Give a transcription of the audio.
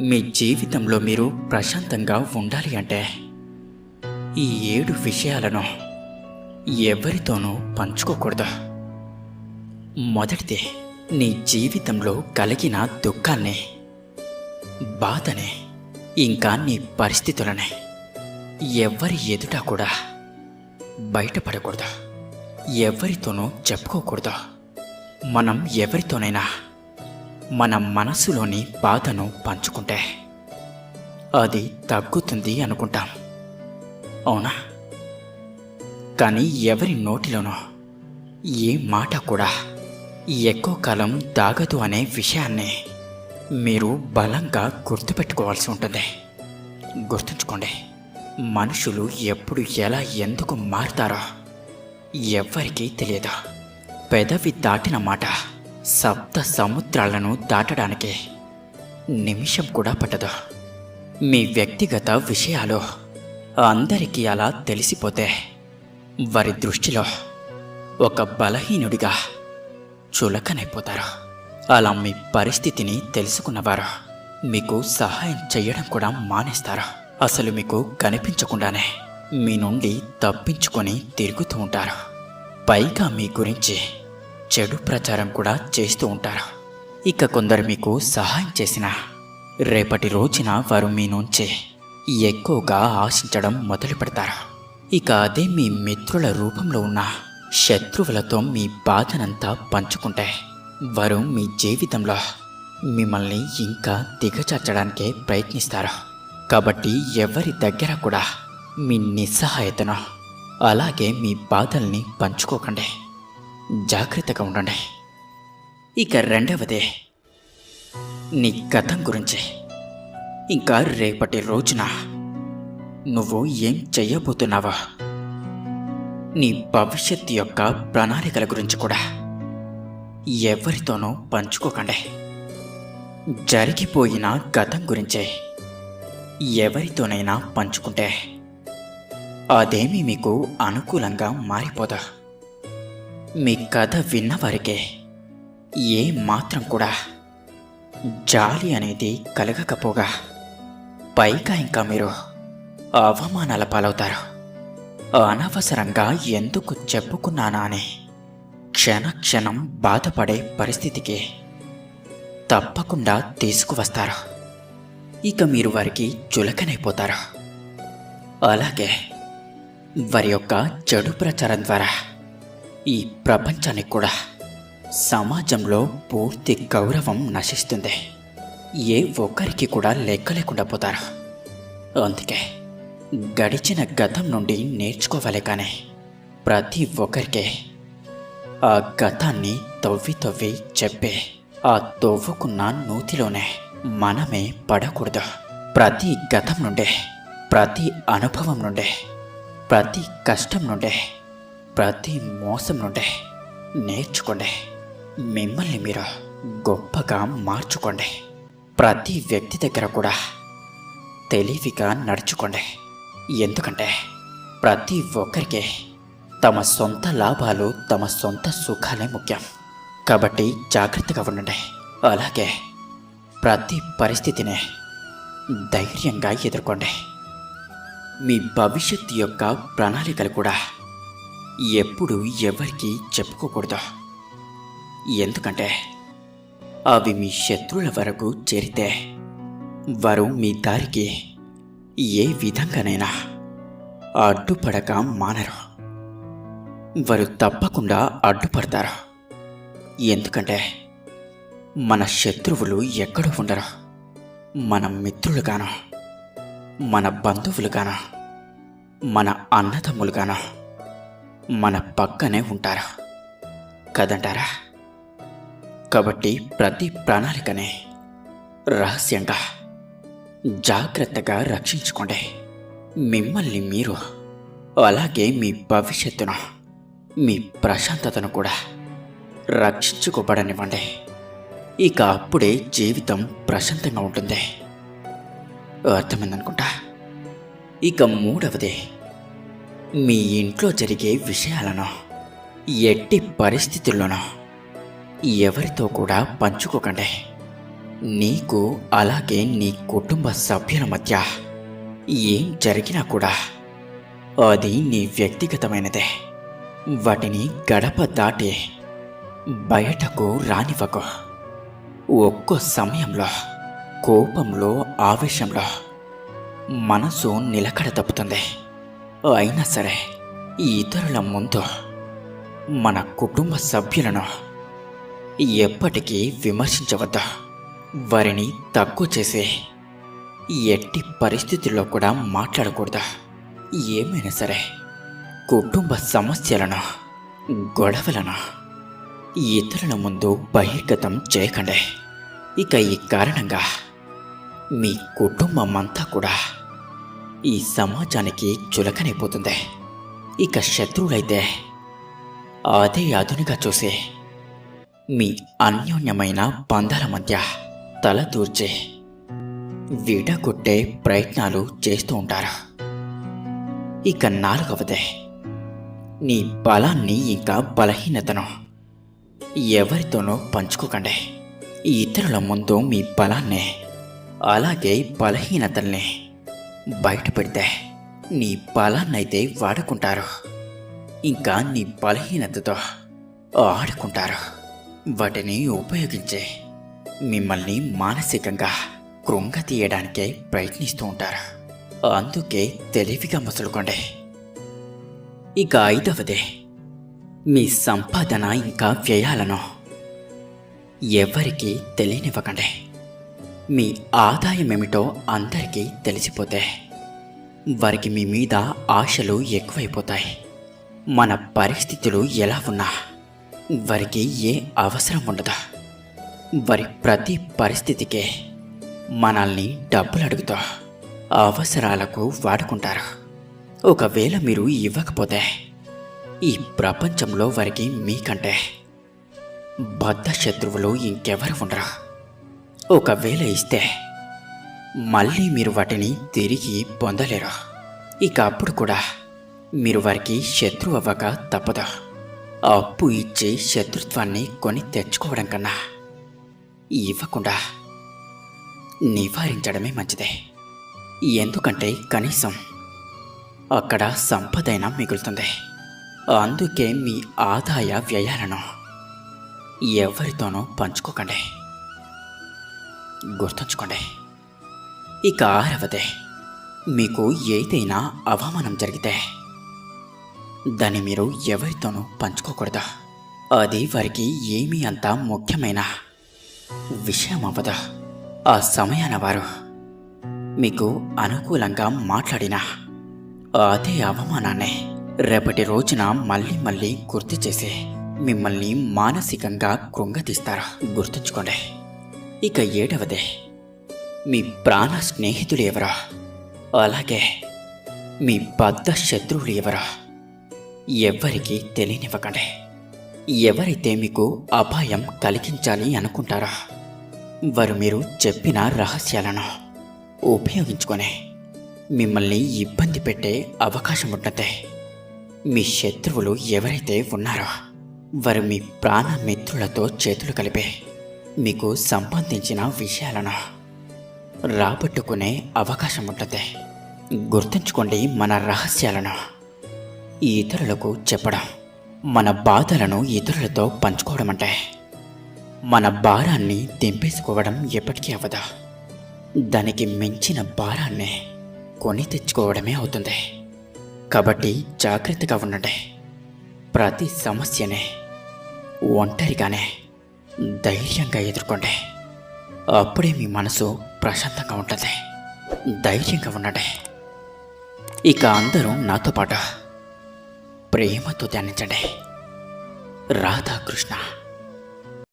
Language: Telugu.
మీ జీవితంలో మీరు ప్రశాంతంగా ఉండాలి అంటే ఈ ఏడు విషయాలను ఎవరితోనూ పంచుకోకూడదు. మొదటిది నీ జీవితంలో కలిగిన దుఃఖాన్ని బాధని ఇంకా నీ పరిస్థితులని ఎవరి ఎదుట కూడా బయటపడకూడదు. ఎవరితోనూ చెప్పుకోకూడదు. మనం ఎవరితోనైనా మన మనసులోని బాధను పంచుకుంటే అది తగ్గుతుంది అనుకుంటాం. అవునా? కానీ ఎవరి నోటిలోనో ఏ మాట కూడా ఎక్కువ కాలం దాగదు అనే విషయాన్ని మీరు బలంగా గుర్తుపెట్టుకోవాల్సి ఉంటుంది. గుర్తుంచుకోండి మనుషులు ఎప్పుడు ఎలా ఎందుకు మారుతారో ఎవ్వరికీ తెలియదు. పెదవి దాటిన మాట సప్త సముద్రాలను దాటడానికి నిమిషం కూడా పట్టదు. మీ వ్యక్తిగత విషయాలు అందరికీ అలా తెలిసిపోతే వారి దృష్టిలో ఒక బలహీనుడిగా చులకనైపోతారు. అలా మీ పరిస్థితిని తెలుసుకున్నవారు మీకు సహాయం చేయడం కూడా మానేస్తారు. అసలు మీకు కనిపించకుండానే మీ నుండి తప్పించుకొని తిరుగుతూ ఉంటారు. పైగా మీ గురించి చెడు ప్రచారం కూడా చేస్తూ ఉంటారు? ఇక కొందరు మీకు సహాయం చేసిన రేపటి రోజున వారు మీ నుంచి ఎక్కువగా ఆశించడం మొదలు పెడతారు? ఇక అదే మీ మిత్రుల రూపంలో ఉన్న శత్రువులతో మీ బాధనంతా పంచుకుంటే వారు మీ జీవితంలో మిమ్మల్ని ఇంకా దిగజార్చడానికే ప్రయత్నిస్తారు? కాబట్టి ఎవరి దగ్గర కూడా మీ నిస్సహాయతను అలాగే మీ బాధల్ని పంచుకోకండి. జాగ్రత్తగా ఉండండి. ఇక రెండవదే నీ గతం గురించి. ఇంకా రేపటి రోజున నువ్వు ఏం చేయబోతున్నావా నీ భవిష్యత్తు యొక్క ప్రణాళికల గురించి కూడా ఎవరితోనూ పంచుకోకండి. జరిగిపోయిన గతం గురించే ఎవరితోనైనా పంచుకుంటే అదేమీ మీకు అనుకూలంగా మారిపోదా. మీ కథ విన్నవారికే ఏ మాత్రం కూడా జాలి అనేది కలగకపోగా. పైగా ఇంకా మీరు అవమానాల పాలవుతారు. అనవసరంగా ఎందుకు చెప్పుకున్నానా అని క్షణ క్షణం బాధపడే పరిస్థితికి తప్పకుండా తీసుకువస్తారు. ఇక మీరు వారికి చులకనైపోతారు. అలాగే వారి యొక్క చెడు ప్రచారం ద్వారా ఈ ప్రపంచానికి కూడా సమాజంలో పూర్తి గౌరవం నశిస్తుంది. ఏ ఒక్కరికి కూడా లెక్క లేకుండా పోతారు. అందుకే గడిచిన గతం నుండి నేర్చుకోవాలి కానీ ప్రతి ఒక్కరికి ఆ గతాన్ని తవ్వి తవ్వి చెప్పే ఆ తవ్వుకున్న నూతిలోనే మనమే పడకూడదు. ప్రతి గతం నుండే ప్రతి అనుభవం నుండే ప్రతి కష్టం నుండే ప్రతి మోసం నుండి నేర్చుకోండి. మిమ్మల్ని మీరు గొప్పగా మార్చుకోండి. ప్రతి వ్యక్తి దగ్గర కూడా తెలివిగా నడుచుకోండి. ఎందుకంటే ప్రతి ఒక్కరికి తమ సొంత లాభాలు తమ సొంత సుఖాలే ముఖ్యం. కాబట్టి జాగ్రత్తగా ఉండండి. అలాగే ప్రతి పరిస్థితిని ధైర్యంగా ఎదుర్కోండి. మీ భవిష్యత్తు యొక్క ప్రణాళికలు కూడా ఎప్పుడు ఎవరికి చెప్పుకోకూడదు. ఎందుకంటే అవి మీ శత్రువుల వరకు చేరితే వారు మీ దారికి ఏ విధంగానైనా అడ్డుపడక మానరు. వారు తప్పకుండా అడ్డుపడతారు. ఎందుకంటే మన శత్రువులు ఎక్కడ ఉండరు. మన మిత్రులుగాను మన బంధువులుగాను మన అన్నదమ్ములుగాను. మన పక్కనే ఉంటారు? కదంటారా? కాబట్టి ప్రతి ప్రణాళికనే రహస్యంగా జాగ్రత్తగా రక్షించుకోండి. మిమ్మల్ని మీరు అలాగే మీ భవిష్యత్తును మీ ప్రశాంతతను కూడా రక్షించుకోబడనివ్వండి. ఇక అప్పుడే జీవితం ప్రశాంతంగా ఉంటుంది. అర్థమైందనుకుంటా? ఇక మూడవది మీ ఇంట్లో జరిగే విషయాలను ఎట్టి పరిస్థితుల్లోనూ ఎవరితో కూడా పంచుకోకండి. నీకు అలాగే నీ కుటుంబ సభ్యుల మధ్య ఏం జరిగినా కూడా అది నీ వ్యక్తిగతమైనదే. వాటిని గడప దాటి బయటకు రానివ్వకు. ఒక్కో సమయంలో కోపంలో ఆవేశంలో మనసు నిలకడ తప్పుతుంది. అయినా సరే ఇతరుల ముందు మన కుటుంబ సభ్యులను ఎప్పటికీ విమర్శించవద్దు. వారిని తక్కువ చేసి ఎట్టి పరిస్థితుల్లో కూడా మాట్లాడకూడదు. ఏమైనా సరే కుటుంబ సమస్యలను గొడవలను ఇతరుల ముందు బహిర్గతం చేయకండి. ఇక ఈ కారణంగా మీ కుటుంబం అంతా కూడా ఈ సమాజానికి చులకనైపోతుంది. ఇక శత్రువులైతే అదే అదునుగా చూసి మీ అన్యోన్యమైన బంధాల మధ్య తల దూర్చి విడగొట్టే ప్రయత్నాలు చేస్తూ ఉంటారు. ఇక నాలుగవదే నీ బలాన్ని ఇంకా బలహీనతను ఎవరితోనూ పంచుకోకండి. ఇతరుల ముందు మీ బలాన్ని అలాగే బలహీనతల్ని బయటపడితే నీ బలాన్నైతే వాడుకుంటారు. ఇంకా నీ బలహీనతతో ఆడుకుంటారు. వాటిని ఉపయోగించి మిమ్మల్ని మానసికంగా కృంగతీయడానికే ప్రయత్నిస్తూ ఉంటారు. అందుకే తెలివిగా మసులుకోండి. ఇక ఐదవది మీ సంపాదన ఇంకా వ్యయాలను ఎవరికీ తెలియనివ్వకండి. మీ ఆదాయం ఏమిటో అందరికీ తెలిసిపోతే. వారికి మీ మీద ఆశలు ఎక్కువైపోతాయి. మన పరిస్థితులు ఎలా ఉన్నా వారికి ఏ అవసరం ఉండదు. వారి ప్రతి పరిస్థితికే మనల్ని డబ్బులు అడుగుతూ అవసరాలకు వాడుకుంటారు. ఒకవేళ మీరు ఇవ్వకపోతే ఈ ప్రపంచంలో వారికి మీకంటే బద్ధ శత్రువులు ఇంకెవరు ఉండరు. ఒకవేళ ఇస్తే మళ్ళీ మీరు వాటిని తిరిగి పొందలేరు? ఇక అప్పుడు కూడా మీరు వారికి శత్రువు అవ్వక తప్పదు? అప్పు ఇచ్చి శత్రుత్వాన్ని కొని తెచ్చుకోవడం కన్నా ఇవ్వకుండా నివారించడమే మంచిదే. ఎందుకంటే కనీసం అక్కడ సంపదైనా మిగులుతుంది. అందుకే మీ ఆదాయ వ్యయాలను ఎవరితోనూ పంచుకోకండి. గుర్తుంచుకోండి. ఇక ఆరవదే మీకు ఏదైనా అవమానం జరిగితే దాన్ని మీరు ఎవరితోనూ పంచుకోకూడదు. అది వారికి ఏమీ అంత ముఖ్యమైన విషయం అవ్వదు. ఆ సమయాన వారు మీకు అనుకూలంగా మాట్లాడిన అదే అవమానాన్ని రేపటి రోజున మళ్ళీ మళ్ళీ గుర్తు చేసి మిమ్మల్ని మానసికంగా కృంగతీస్తారు గుర్తుంచుకోండి. ఇక ఏడవదే. మీ ప్రాణ స్నేహితులు ఎవరా అలాగే మీ బద్ద శత్రువులు ఎవరా ఎవ్వరికీ తెలియనివ్వకండి. ఎవరైతే మీకు అపాయం కలిగించాలి అనుకుంటారో వారు మీరు చెప్పిన రహస్యాలను ఉపయోగించుకొని మిమ్మల్ని ఇబ్బంది పెట్టే అవకాశం ఉంటుంది మీ శత్రువులు ఎవరైతే ఉన్నారో వారు మీ ప్రాణ మిత్రులతో చేతులు కలిపే మీకు సంబంధించిన విషయాలను రాబట్టుకునే అవకాశం ఉంటుంది గుర్తుంచుకోండి మన రహస్యాలను. ఇతరులకు చెప్పడం మన బాధలను ఇతరులతో పంచుకోవడం అంటే మన భారాన్ని దింపేసుకోవడం ఎప్పటికీ అవ్వదు దానికి మించిన భారాన్ని కొని తెచ్చుకోవడమే అవుతుంది. కాబట్టి జాగ్రత్తగా ఉండండి. ప్రతి సమస్యనే ఒంటరిగానే ధైర్యంగా ఎదుర్కోండి అప్పుడే మీ మనసు ప్రశాంతంగా ఉంటుంది. ధైర్యంగా ఉండండి. ఇక అందరూ నాతో పాటు ప్రేమతో ధ్యానించండి. రాధాకృష్ణ.